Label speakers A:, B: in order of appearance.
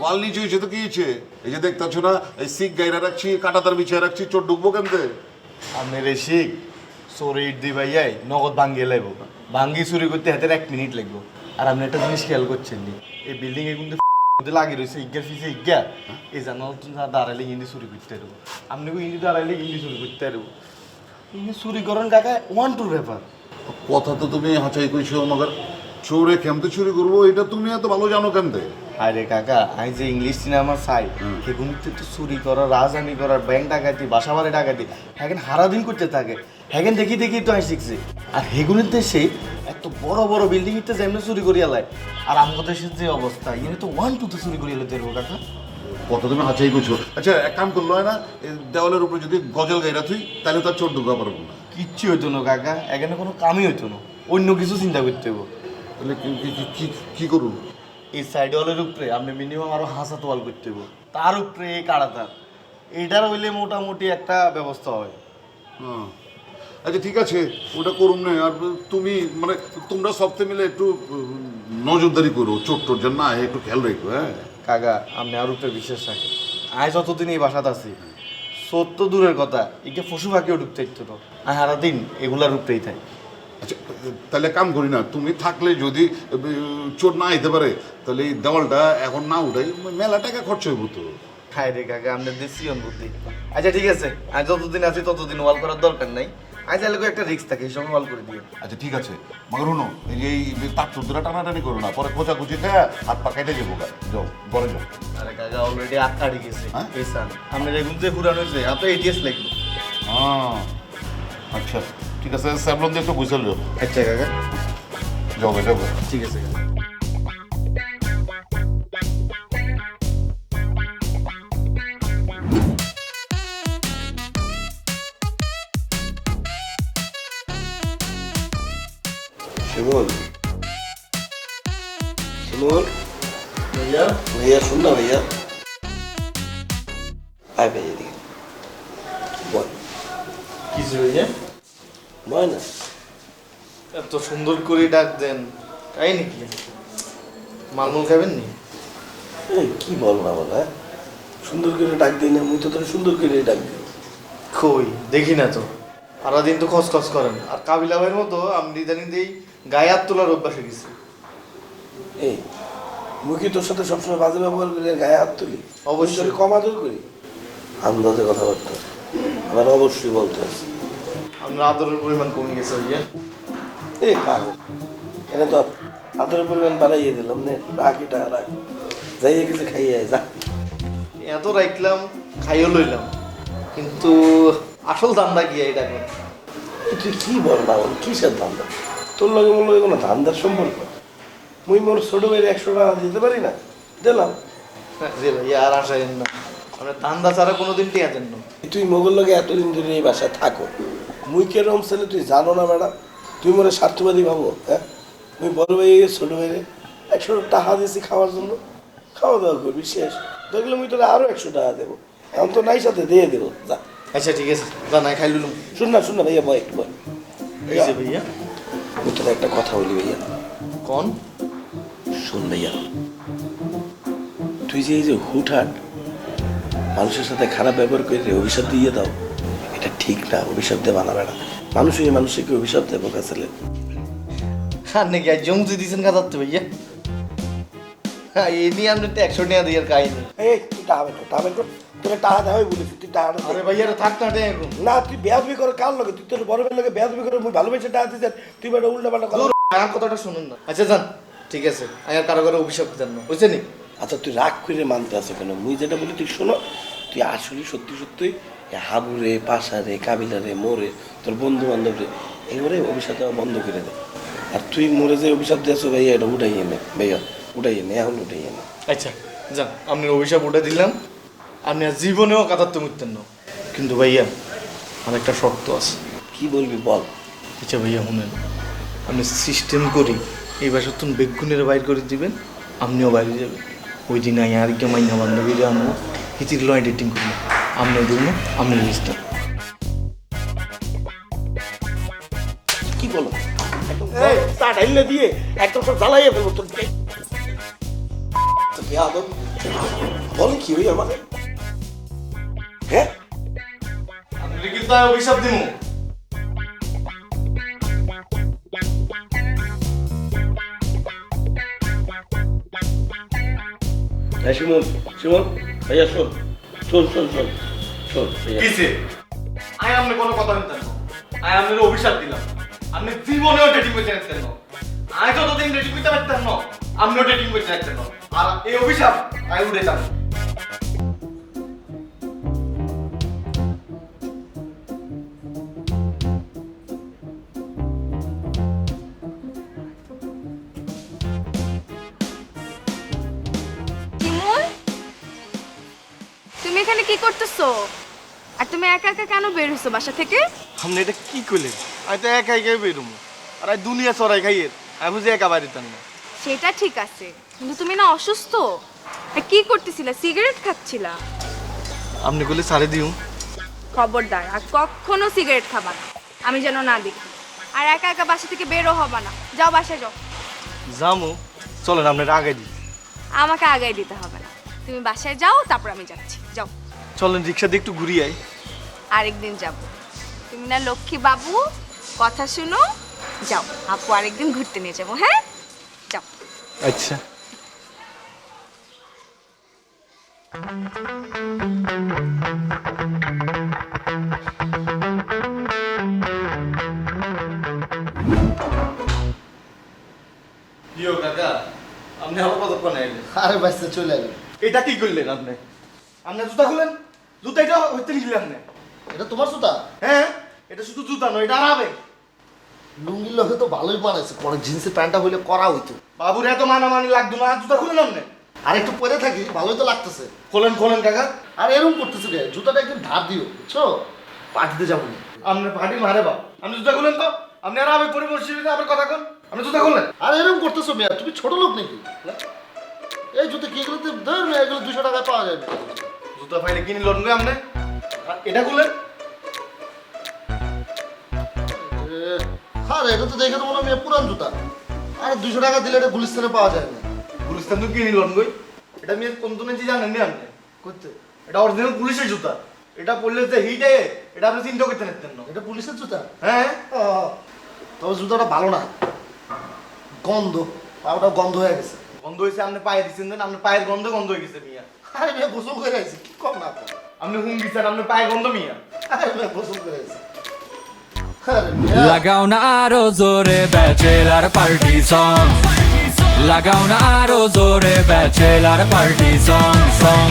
A: ওয়াল নিচে হয়েছে তো কি হয়েছে? এই যে দেখতেছো না এই সিক গাইরা রাখছি কাটাতার বিছিয়ে রাখছি চোর ঢুকবো কেমতে
B: আপনার এই শিখ চোরে ইট দি ভাইয়াই নগদ ভাঙ্গিয়ে লাগব ভাঙ্গি চুরি করতে হাতের এক মিনিট লাগবো। আর আপনি একটা জিনিস খেয়াল করছেন এই বিল্ডিং এ কিন্তু মধ্যে লাগিয়ে রয়েছে ইজ্ঞার ফিসে ইজ্ঞা এই জানাল দাঁড়াইলে ইন্দি চুরি করতে পারব। আপনি ইন্দি দাঁড়াইলে ইন্দি চুরি করতে পারব? ইন্দি চুরি করেন কাকা ওয়ান টুর ব্যাপার।
A: কথা তো তুমি হাঁচাই কইছো মগর চোরে কেমতে চুরি করব এটা তুমি এত ভালো জানো কেমতে
B: আরে কাকা আমি যে ইংলিশ সিনেমা চাই সেগুলো তো চুরি করা রাজধানী করার ব্যাংক ডাকাতি বাসা বাড়ি ডাকাতি হ্যাঁ সারাদিন করতে থাকে। হ্যাঁ দেখি দেখি তো আমি শিখছি। আর হেগুলির দেশে এত বড় বড় বিল্ডিং ইতে যেমনি চুরি করিয়া লাই আর আমাদের দেশের যে অবস্থা ইয়ে তো ওয়ান টু তো চুরি করিয়া লাই দেবো কাকা।
A: কথা তুমি হাঁচাই করছ আচ্ছা এক কাম করল না দেওয়ালের উপরে যদি গজল গাইরা তুই তাহলে তার চোর ঢুকা পারব না।
B: কিচ্ছু হইতো না কাকা এখানে কোনো কামই হইতো না। অন্য কিছু চিন্তা করতে হইব।
A: তাহলে কি করুন?
B: এই সাইড ওয়ালের উপরে আপনি মিনিমাম আরও হাসা তোয়াল করতে হইব। তার উপরে এই কাড়াতার এইটার হইলে মোটামুটি একটা ব্যবস্থা হয়।
A: হ্যাঁ। আচ্ছা ঠিক আছে ওটা করুন না আর তুমি মানে তোমরা সবতে মিলে একটু নজরদারি করো চোর টোর যেন না একটু খেয়াল রেখো হ্যাঁ।
B: কাকা আপনি আর উপরে বিশ্বাস রাখেন। আয় যতদিন এই বাসাতে আছি সত্য দূরের কথা একে পশু পাখিও ঢুকতে তো আর সারাদিন এগুলার উপরেই থাকে।
A: তাহলে কাম করি না তুমি থাকলে যদি চোর না আইতে পারে তাহলে এই দেওয়ালটা এখন না উঠাই মেলা টাকা খরচ হইব তো।
B: খাই রে কাকা আপনার দেশি বুদ্ধি। আচ্ছা ঠিক আছে আজ যতদিন আছি ততদিন ওয়াল করার দরকার নাই। আজ এলাকা একটা রিস্ক থাকে এই সময় ওয়াল করে দিয়ে
A: আচ্ছা ঠিক আছে মগর শুনো এই তার চোদ্দটা টানাটানি করো না পরে খোঁচাখুচি খায় হাত পা কেটে যাব যাও ঘরে যাও।
B: আরে কাকা অলরেডি আটটা গেছে।
A: হ্যাঁ?
B: এই সাল আপনার এগুলো যে পুরানো হয়েছে আপনার এটিএস লাগবে।
A: হ্যাঁ আচ্ছা। ঠিক আছে স্যামলন দিয়ে একটু বুঝল যাও
B: আচ্ছা কাকা।
A: যাও গে, যাও গে।
B: ঠিক আছে কাকা।
C: শিমুল। শিমুল।
B: ভাইয়া?
C: ভাইয়া শুন না ভাইয়া। আয় ভাইয়া এদিকে। বল।
B: কিছু ভাইয়া?
C: বয় না।
B: এত সুন্দর করে ডাক দেন তাই নাকি? মালমুল খাবেন নি
C: এই, কি বল না বল হ্যাঁ? সুন্দর করে ডাক দিই না মুই তো তোর সুন্দর করে ডাক দিই।
B: কই দেখি না তো। সারাদিন তো খসখস করেন। আর কাবিলা ভাইয়ের মতো আমি ইদানিং দিই গায়ে হাত তোলার অভ্যাসে গেছি।
C: এই মুই তোর সাথে সবসময় বাজে ব্যবহার করি আর গায়ে হাত তুলি?
B: অবশ্যই।
C: কম আদর করি। আন্দাজে কথাবার্তা। আমার অবশ্যই বলতে আছে
B: আপনার আদরের পরিমাণ কমে গেছে ভাইয়া।
C: এই পাগল এটা তো আদরের পরিমাণ বাড়াইয়ে দিলাম নে রাখ এটা রাখ। যাইয়ে গেছে খাইয়ে যা।
B: এত রাখলাম খাইও লইলাম কিন্তু আসল দামটা কি এটা এখন?
C: তুই কি বল না বল কিসের ধান্দা? তোর লগে মোর লগে কোনো ধান্দার সম্পর্ক? মুই মোর ছোট ভাইয়ের একশো টাকা দিতে পারি না? দিলাম
B: রে ভাইয়া আর আসাইন না। আপনার ধান্দা ছাড়া কোনোদিন টিয়া দেন না।
C: তুই মোগল লগে এতদিন ধরে এই বাসায় থাকো মুই কেরম ছেলে তুই জানো না ম্যাডাম? তুই মনে স্বার্থবাদী ভাবো হ্যাঁ? মুই বড় ভাই ছোট ভাইরে একশো টাকা দিয়েছি খাওয়ার জন্য। খাওয়া দাওয়া করবি শেষ। দেখলে মুই তোরা আরও একশো টাকা দেবো। এখন তো নাই সাথে দিয়ে দেবো যা।
B: আচ্ছা ঠিক আছে। যা নাই খাই লুলুম
C: শুন না শুন না ভাইয়া বয় বয়।
B: এই যে ভাইয়া।
C: মুই তোরা একটা কথা বলি ভাইয়া।
B: কোন?
C: শোন ভাইয়া। তুই যে এই যে হুটহাট মানুষের সাথে খারাপ ব্যবহার করে অভিশাপ দিয়ে দাও ঠিক না অভিশাপ দিয়ে বানাবে না। মানুষ হয়ে মানুষকে অভিশাপ দেবো কাছে
B: আর নাকি আজ জমতে দিয়েছেন কাজাতে ভাইয়া? হ্যাঁ এই নিয়ে আপনি তো একশো টাকা দিয়ে কাহিনি।
C: এই তুই কর টাকা বের কর। তোকে টাকা দেওয়াই বলেছি তুই টাকাটা দে।
B: আরে ভাইয়া থাক না এখন।
C: না তুই বেয়াদবি করে কার লগে? তুই তোর বড় লগে বেয়াদবি করে মুই ভালোবেসে টাকা দিতে তুই বেটা উল্টা পাল্টা
B: আমার কথাটা শুনুন না। আচ্ছা যান। ঠিক আছে আমি আর কারও কারও অভিশাপ দেন না। বুঝছেন
C: আচ্ছা তুই রাগ করে মানতে আছো কেন? মুই যেটা বলি তুই শোনো তুই আসলে সত্যি সত্যি হাবুরে পাশারে কাবিলারে মোরে তোর বন্ধু বান্ধবরে এগুলো অভিশাপ দেওয়া বন্ধ করে দে। আর তুই মোরে যে অভিশাপ দিয়েছ ভাইয়া এটা উঠাই এনে ভাইয়া উঠাই এনে এখন উঠাই এনে
B: আচ্ছা যান আপনি অভিশাপ উঠে দিলাম। আপনি আর জীবনেও কাতারতে মুততেন না। কিন্তু ভাইয়া আমার একটা শর্ত আছে।
C: কি বলবি বল।
B: আচ্ছা ভাইয়া শুনেন। আপনি সিস্টেম করি এই বাসার তুমি বেগুনের বাইর করে দিবেন আপনিও বাইরে যাবেন। ওই দিন আই আর কে মাইনা বান্ধবীরা আনব হিতির লো এডিটিং করব। আপনিও দেখব আপনি লিস্টটা
C: কি বলো? একদম তা ঢাইলে দিয়ে একদম সব জ্বালাইয়ে ফেলব তোর কি আমার হ্যাঁ?
B: আমি অভিশাপ দিমু।
C: হ্যাঁ ভাইয়া শোন শোন শোন শোন শোন।
B: কিসে আই আপনি কোনো কথা শুনতেন না। আই আপনার অভিশাপ দিলাম। আপনি জীবনেও ডেটিং করতে পারতেন না। আই যতদিন ডেটিং করতে পারতেন না আপনিও ডেটিং করতে পারতেন না। আর এই অভিশাপ, আই উঠে যান
D: এখানে কি করতেছো? আর তুমি একা একা কেন বের হইছো বাসা থেকে?
B: আপনি এটা কি করলেন আমি তো একা একাই বেরোবো আর আমি দুনিয়া চড়াই খাইয়ের আমি বুঝি একা বাড়িতাম না
D: সেটা ঠিক আছে কিন্তু তুমি না অসুস্থ? আর কি করতেছিলা? সিগারেট খাচ্ছিলা?
B: আপনি করলে সারে দিও।
D: খবরদার আর কখনো সিগারেট খাবা না। আমি যেন না দেখি। আর একা একা বাসা থেকে বেরো হবা না। যাও বাসায় যাও।
B: যামু। চলেন আপনার আগে দিই।
D: আমাকে আগায় দিতে হবে না। তুমি বাসায় যাও তারপর আমি যাচ্ছি। যাও।
B: চলেন রিক্সা দিয়ে একটু ঘুরিয়ে আই।
D: আরেকদিন যাব। তুমি না লক্ষ্মী বাবু কথা শুনো যাও। আপু আরেকদিন ঘুরতে নিয়ে যাব হ্যাঁ? যাও।
B: আচ্ছা। কাকা আপনি আবার কতক্ষণ আইলেন
E: আরে বাচ্চা চলে এলো
B: এটা কি করলেন আপনি? আপনি জুতা খুলেন? জুতা এটা হইতে নিলেন আপনি
E: এটা তোমার জুতা?
B: হ্যাঁ এটা শুধু জুতা নয় এটা আরাবে
E: লুঙ্গির লোকে তো ভালোই বানাইছে পরে জিন্সের প্যান্টটা হইলে করা হইতো।
B: বাবুর এত মানামানি লাগতো না জুতা খুলেন আপনি
E: আর একটু পরে থাকি ভালোই তো লাগতেছে।
B: খোলেন খোলেন কাকা।
E: আর এরকম করতেছে রে জুতাটা একটু ধার দিও বুঝছ? পাঠিতে যাব না।
B: আপনি পার্টি মারে বা আপনি জুতা খুলেন তো। আপনি আর আবে পরে বসে আবার কথা কন। আপনি জুতা খুললেন?
E: আর এরকম করতেছো মেয়া তুমি ছোট লোক নাকি? এই জুতো কি এগুলো ধর না, এগুলো দুশো টাকায় পাওয়া যাবে
B: জুতা ফাইলে কিনে লন গো আপনি আর এটা খুলেন
E: হ্যাঁ এটা তো দেখে তো মনে হয় মেয়ে পুরান জুতা। আর দুশো টাকা দিলে এটা গুলিস্তানে পাওয়া যায় না।
B: পুলিশটা তো কিনে লন গই। এটা আমি কোন দিন জানেন নি আপনি?
E: করতে।
B: এটা অরিজিনাল পুলিশের জুতা। এটা পরলে যে হিটে এটা আপনি চিন্তা করতে পারতেন না।
E: এটা পুলিশের জুতা?
B: হ্যাঁ।
E: ও, তবে জুতাটা ভালো না। গন্ধ পাওটা গন্ধ হয়ে গেছে।
B: গন্ধ হয়েছে আপনি পায়ে দিচ্ছেন দেন আপনার পায়ের গন্ধ গন্ধ হয়ে গেছে মিয়া।
E: আরে মেয়ে গোসল করে আইছি। কি কম না?
B: আপনি হুম দিচ্ছেন আপনার পায়ে গন্ধ মিয়া।
E: গোসল করে আইছি আরে মেয়ে
F: লাগাও না আরও জোরে ব্যাচেলার পার্টি সং লাগাও না আরও জোরে ব্যাচেলার পার্টি সং সং